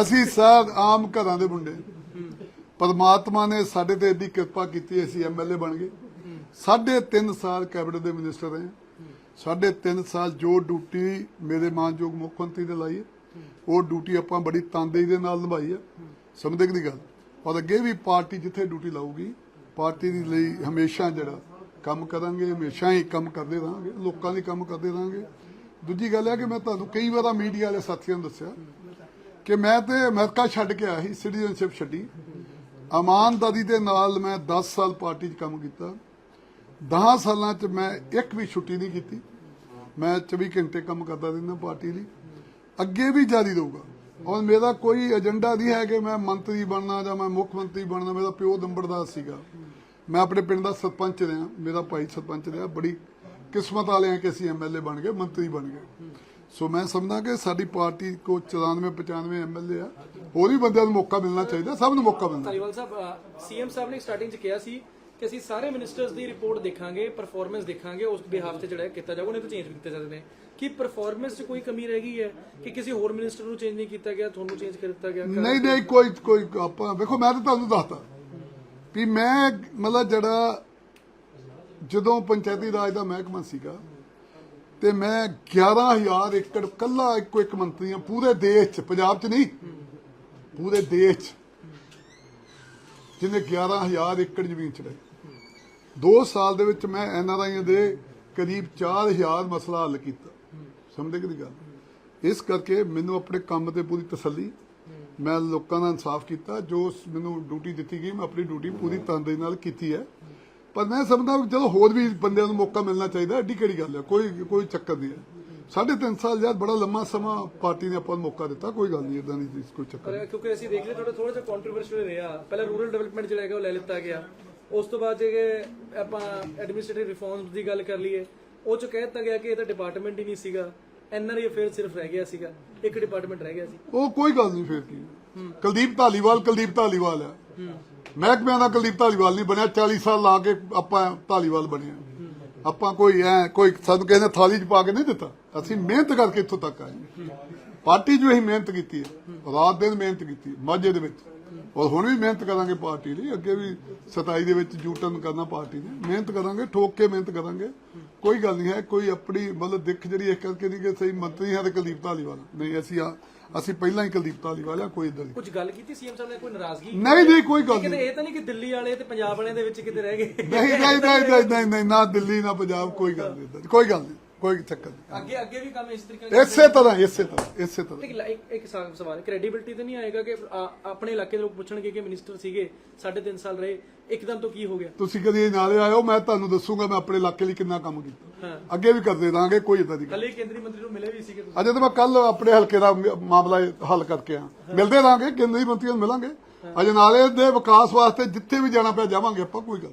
ਅਸੀਂ ਸਾਧ ਆਮ ਘਰਾਂ ਦੇ ਮੁੰਡੇ ਪਰਮਾਤਮਾ ਨੇ ਸਾਡੇ ਤੇ ਇੰਨੀ ਕਿਰਪਾ ਕੀਤੀ, ਅਸੀਂ ਐਮਐਲਏ ਬਣ ਗਏ। ਸਾਢੇ ਤਿੰਨ ਸਾਲ ਕੈਬਨਿਟ ਦੇ ਮਿਨਿਸਟਰ ਰਹੇ ਸਾਢੇ ਤਿੰਨ ਸਾਲ ਜੋ ਡਿਊਟੀ ਮੇਰੇ ਮਾਨਯੋਗ ਮੁੱਖ ਮੰਤਰੀ ਨੇ ਲਾਈ ਹੈ, ਉਹ ਡਿਊਟੀ ਆਪਾਂ ਬੜੀ ਤਨਦੇਹੀ ਦੇ ਨਾਲ ਨਿਭਾਈ ਹੈ। ਸਮਝਦੇ ਕਿ ਨਹੀਂ ਗੱਲ? ਔਰ ਅੱਗੇ ਵੀ ਪਾਰਟੀ ਜਿੱਥੇ ਡਿਊਟੀ ਲਾਊਗੀ, ਪਾਰਟੀ ਦੇ ਲਈ ਹਮੇਸ਼ਾ ਜਿਹੜਾ ਕੰਮ ਕਰਾਂਗੇ, ਹਮੇਸ਼ਾ ਹੀ ਕੰਮ ਕਰਦੇ ਰਹਾਂਗੇ, ਲੋਕਾਂ ਲਈ ਕੰਮ ਕਰਦੇ ਰਹਾਂਗੇ। ਦੂਜੀ ਗੱਲ ਹੈ ਕਿ ਮੈਂ ਤੁਹਾਨੂੰ ਕਈ ਵਾਰ ਮੀਡੀਆ ਵਾਲੇ ਸਾਥੀਆਂ ਨੂੰ ਦੱਸਿਆ ਕਿ ਮੈਂ ਤੇ ਅਮਰੀਕਾ ਛੱਡ ਕੇ ਆਇਆ ਸੀ, ਸਿਟੀਜ਼ਨਸ਼ਿਪ ਛੱਡੀ। ਇਮਾਨਦਾਰੀ ਦੇ ਨਾਲ ਮੈਂ 10 ਸਾਲ ਪਾਰਟੀ 'ਚ ਕੰਮ ਕੀਤਾ। 10 ਸਾਲਾਂ 'ਚ ਮੈਂ ਇੱਕ ਵੀ ਛੁੱਟੀ ਨਹੀਂ ਕੀਤੀ। ਮੈਂ 24 ਘੰਟੇ ਕੰਮ ਕਰਦਾ ਰਹਿੰਦਾ ਪਾਰਟੀ ਲਈ। ਅੱਗੇ ਵੀ ਜਾਰੀ ਰਹੂਗਾ। ਔਰ ਮੇਰਾ ਕੋਈ ਏਜੰਡਾ ਨਹੀਂ ਹੈ ਕਿ ਮੈਂ ਮੰਤਰੀ ਬਣਨਾ ਜਾਂ ਮੈਂ ਮੁੱਖ ਮੰਤਰੀ ਬਣਨਾ। ਮੇਰਾ ਪਿਓ ਨੰਬਰਦਾਰ ਸੀਗਾ। ਮੈਂ ਆਪਣੇ ਪਿੰਡ ਦਾ ਸਰਪੰਚ ਰਿਹਾ। ਮੇਰਾ ਭਾਈ ਸਰਪੰਚ ਰਿਹਾ। ਬੜੀ ਕਿਸਮਤ ਵਾਲੇ ਆ ਕਿ ਅਸੀਂ ਐਮਐਲਏ ਬਣ ਗਏ, ਮੰਤਰੀ ਬਣ ਗਏ। ਸੋ ਮੈਂ ਸਮਝਦਾ ਕਿ ਸਾਡੀ ਪਾਰਟੀ ਕੋ 94 95 ਐਮਐਲਏ ਆ ਹੋਰ ਵੀ ਬੰਦਿਆਂ ਨੂੰ ਮੌਕਾ ਮਿਲਣਾ ਚਾਹੀਦਾ ਸਭ ਨੂੰ ਮੌਕਾ ਮਿਲਣਾ ਧਾਲੀਵਾਲ ਸਾਹਿਬ ਸੀਐਮ ਸਾਹਿਬ ਨੇ ਸਟਾਰਟਿੰਗ 'ਚ ਕਿਹਾ ਸੀ ਕਿ ਅਸੀਂ ਸਾਰੇ ਮਿਨਿਸਟਰਸ ਦੀ ਰਿਪੋਰਟ ਦੇਖਾਂਗੇ ਪਰਫਾਰਮੈਂਸ ਦੇਖਾਂਗੇ ਉਸ ਬਿਹਾਫ ਤੇ ਜਿਹੜਾ ਕੀਤਾ ਜਾਊਗਾ ਉਹਨੇ ਤਾਂ ਚੇਂਜ ਕੀਤੇ ਨੇ ਕੀ ਪਰਫਾਰਮੈਂਸ 'ਚ ਕੋਈ ਕਮੀ ਰਹਿ ਗਈ ਹੈ ਕਿ ਕਿਸੇ ਹੋਰ ਮਿਨਿਸਟਰ ਨੂੰ ਚੇਂਜ ਨਹੀਂ ਕੀਤਾ ਗਿਆ ਤੁਹਾਨੂੰ ਚੇਂਜ ਕਰ ਦਿੱਤਾ ਗਿਆ ਨਹੀਂ ਨਹੀਂ ਕੋਈ ਕੋਈ ਆਪਾਂ ਵੇਖੋ ਮੈਂ ਤਾਂ ਤੁਹਾਨੂੰ ਦੱਸਦਾ ਵੀ ਮੈਂ ਮਤਲਬ ਜਿਹੜਾ ਜਦੋਂ ਪੰਚਾਇਤੀ ਰਾਜ ਦਾ ਮਹਿਕਮਾ ਸੀਗਾ ਤੇ ਮੈਂ 11000 ਏਕੜ ਕੱਲਾ ਇੱਕੋ ਇੱਕ ਮੰਤਰੀ ਆ ਪੂਰੇ ਦੇਸ਼ ਚ, ਪੰਜਾਬ ਚ ਨਹੀਂ, ਪੂਰੇ ਦੇਸ਼ ਚ। ਜਿਹਨੇ 11000 ਏਕੜ ਜ਼ਮੀਨ ਚ ਲਈ 2 ਸਾਲ ਦੇ ਵਿੱਚ ਮੈਂ ਐਨਆਰਆਈਆਂ ਦੇ ਕਰੀਬ 4000 ਮਸਲਾ ਹੱਲ ਕੀਤਾ। ਸਮਝਦੇ ਕਿ ਗੱਲ? ਇਸ ਕਰਕੇ ਮੈਨੂੰ ਆਪਣੇ ਕੰਮ ਤੇ ਪੂਰੀ ਤਸੱਲੀ, ਮੈਂ ਲੋਕਾਂ ਦਾ ਇਨਸਾਫ ਕੀਤਾ, ਜੋ ਮੈਨੂੰ ਡਿਊਟੀ ਦਿੱਤੀ ਗਈ, ਮੈਂ ਆਪਣੀ ਡਿਊਟੀ ਪੂਰੀ ਤਨਦੇਹੀ ਨਾਲ ਕੀਤੀ ਹੈ। ਪਰ ਮੈਂ ਸਮਝਦਾ ਵੀ ਚਲੋ ਹੋਰ ਵੀ ਬੰਦਿਆਂ ਨੂੰ ਮੌਕਾ ਮਿਲਣਾ ਚਾਹੀਦਾ ਐਡੀ ਕਿਹੜੀ ਗੱਲ ਹੈ ਕੋਈ ਕੋਈ ਚੱਕਰ ਨਹੀਂ ਹੈ। ਸਾਢੇ ਤਿੰਨ ਸਾਲ ਯਾਰ ਬੜਾ ਲੰਮਾ ਸਮਾਂ ਪਾਰਟੀ ਨੇ ਆਪਾਂ ਨੂੰ ਮੌਕਾ ਦਿੱਤਾ ਕੋਈ ਗੱਲ ਨਹੀਂ ਇਦਾਂ ਚੀਜ਼ ਕੋਈ ਚੱਕਰ ਨਹੀਂ। ਕਿਉਂਕਿ ਅਸੀਂ ਦੇਖ ਲਿਆ ਥੋੜਾ ਥੋੜਾ ਜਿਹਾ ਕੰਟਰੋਵਰਸ਼ੀਅਲ ਰਿਹਾ। ਪਹਿਲਾਂ ਰੂਰਲ ਡਿਵੈਲਪਮੈਂਟ ਜਿਹੜਾ ਹੈਗਾ ਉਹ ਲੈ ਲਿੱਤਾ ਗਿਆ। ਉਸ ਤੋਂ ਬਾਅਦ ਜੇ ਆਪਾਂ ਐਡਮਿਨਿਸਟ੍ਰੇਟਿਵ ਰਿਫਾਰਮਸ ਦੀ ਗੱਲ ਕਰ ਲਈਏ ਉਹ ਚ ਕਹਿ ਦਿੱਤਾ ਗਿਆ ਕਿ ਇਹ ਤਾਂ ਡਿਪਾਰਟਮੈਂਟ ਹੀ ਨਹੀਂ ਸੀਗਾ। ਐਨਆਰਆਈ ਅਫੇਅਰ ਸਿਰਫ ਰਹਿ ਗਿਆ ਸੀਗਾ, ਇੱਕ ਡਿਪਾਰਟਮੈਂਟ ਰਹਿ ਗਿਆ ਸੀ। ਉਹ ਕੋਈ ਗੱਲ ਨਹੀਂ ਫੇਰ ਕੀ। ਕੁਲਦੀਪ ਢਾਲੀਵਾਲ ਕੁਲਦੀਪ ਢਾਲੀਵਾਲ ਆ ਮਹਿਕਮਿਆਂ ਦਾ ਕੁਲਦੀਪ ਢਾਲੀਵਾਲ ਨਹੀਂ ਬਣਿਆ 40 ਸਾਲ ਲਾ ਕੇ ਆਪਾਂ ਢਾਲੀਵਾਲ ਬਣਿਆ ਆਪਾਂ ਕੋਈ ਐ, ਕੋਈ ਸਾਨੂੰ ਕਿਸੇ ਨੇ ਥਾਲੀ 'ਚ ਪਾ ਕੇ ਨਹੀਂ ਦਿੱਤਾ। ਅਸੀਂ ਮਿਹਨਤ ਕਰਕੇ ਇੱਥੋਂ ਤੱਕ ਆਏ ਪਾਰਟੀ 'ਚ ਵੀ ਮਿਹਨਤ ਕੀਤੀ ਹੈ। ਰਾਤ ਦਿਨ ਮਿਹਨਤ ਕੀਤੀ ਮਾਝੇ ਦੇ ਵਿੱਚ। ਔਰ ਹੁਣ ਵੀ ਮਿਹਨਤ ਕਰਾਂਗੇ ਪਾਰਟੀ ਲਈ। ਅੱਗੇ ਵੀ 27 ਦੇ ਵਿੱਚ ਜੂਟਨ ਕਰਨਾ ਪਾਰਟੀ ਨੇ। ਮਿਹਨਤ ਕਰਾਂਗੇ, ਠੋਕ ਕੇ ਮਿਹਨਤ ਕਰਾਂਗੇ। ਕੋਈ ਗੱਲ ਨਹੀਂ ਹੈ ਕੋਈ ਆਪਣੀ ਮਤਲਬ ਦਿੱਖ ਜਿਹੜੀ ਇਸ ਕਰਕੇ ਨਹੀਂ ਕਿ ਸਹੀ ਮੰਤਰੀ ਹਾਂ ਤੇ ਕੁਲਦੀਪ ਢਾਲੀਵਾਲ ਨਹੀਂ ਅਸੀਂ ਆ ਅਸੀਂ ਪਹਿਲਾਂ ਹੀ ਕੁਲਦੀਪ ਢਾਲੀਵਾਲ ਆ ਕੋਈ ਇਦਾਂ ਦੀ। ਕੁਝ ਗੱਲ ਕੀਤੀ ਸੀਐਮ ਸਾਹਿਬ ਨੇ ਕੋਈ ਨਾਰਾਜ਼ਗੀ? ਨਹੀਂ ਨਹੀਂ ਕੋਈ ਗੱਲ ਨਹੀਂ। ਇਹ ਤਾਂ ਨਹੀਂ ਕਿ ਦਿੱਲੀ ਵਾਲੇ ਤੇ ਪੰਜਾਬ ਵਾਲਿਆਂ ਦੇ ਵਿੱਚ ਕਿਤੇ ਰਹਿ ਗਏ। ਨਹੀਂ ਨਹੀਂ ਨਹੀਂ ਨਹੀਂ ਨਾ ਦਿੱਲੀ ਨਾ ਪੰਜਾਬ ਕੋਈ ਗੱਲ ਨਹੀਂ ਕੋਈ ਗੱਲ ਨਹੀਂ। ਕੋਈ ਚੱਕਰ ਨਹੀਂ। ਅੱਗੇ ਅੱਗੇ ਵੀ ਕੰਮ ਇਸ ਤਰੀਕੇ ਨਾਲ ਇਸੇ ਤਰ੍ਹਾਂ ਇਸੇ ਤਰ੍ਹਾਂ ਇਸੇ ਤਰ੍ਹਾਂ। ਇੱਕ ਇੱਕ ਇੱਕ ਸਾ- ਸਵਾਲ ਕ੍ਰੈਡੀਬਿਲਟੀ ਤਾਂ ਨਹੀਂ ਆਏਗਾ ਕਿ ਆ- ਆਪਣੇ ਇਲਾਕੇ ਦੇ ਲੋਕ ਪੁੱਛਣਗੇ ਕਿ ਮਿਨਿਸਟਰ ਸੀਗੇ ਸਾਢੇ ਤਿੰਨ ਸਾਲ ਰਹੇ ਇੱਕਦਮ ਤੋਂ ਕੀ ਹੋ ਗਿਆ? ਤੁਸੀਂ ਕਦੀ ਨਾਲੇ ਆਇਓ ਮੈਂ ਤੁਹਾਨੂੰ ਦੱਸੂਗਾ ਮੈਂ ਆਪਣੇ ਇਲਾਕੇ ਲਈ ਕਿੰਨਾ ਕੰਮ ਕੀਤਾ। ਅੱਗੇ ਵੀ ਕਰਦੇ ਰਹਾਂਗੇ ਕੋਈ ਇਦਾਂ ਦੀ ਗੱਲ ਕੱਲੇ ਕੇਂਦਰੀ ਮੰਤਰੀ ਨੂੰ ਮਿਲੇ ਵੀ ਸੀਗੇ ਤੁਸੀਂ। ਅਜੇ ਤਾਂ ਮੈਂ ਕੱਲ ਆਪਣੇ ਹਲਕੇ ਦਾ ਮ- ਮਾਮਲਾ ਹੱਲ ਕਰਕੇ ਆ ਮਿਲਦੇ ਰਹਾਂਗੇ ਕੇਂਦਰੀ ਮੰਤਰੀਆਂ ਨੂੰ ਮਿਲਾਂਗੇ। ਅਜੇ ਨਾਲੇ ਦੇ ਵਿਕਾਸ ਵਾਸਤੇ ਜਿੱਥੇ ਵੀ ਜਾਣਾ ਪਿਆ ਜਾਵਾਂਗੇ ਆਪਾਂ ਕੋਈ ਗੱਲ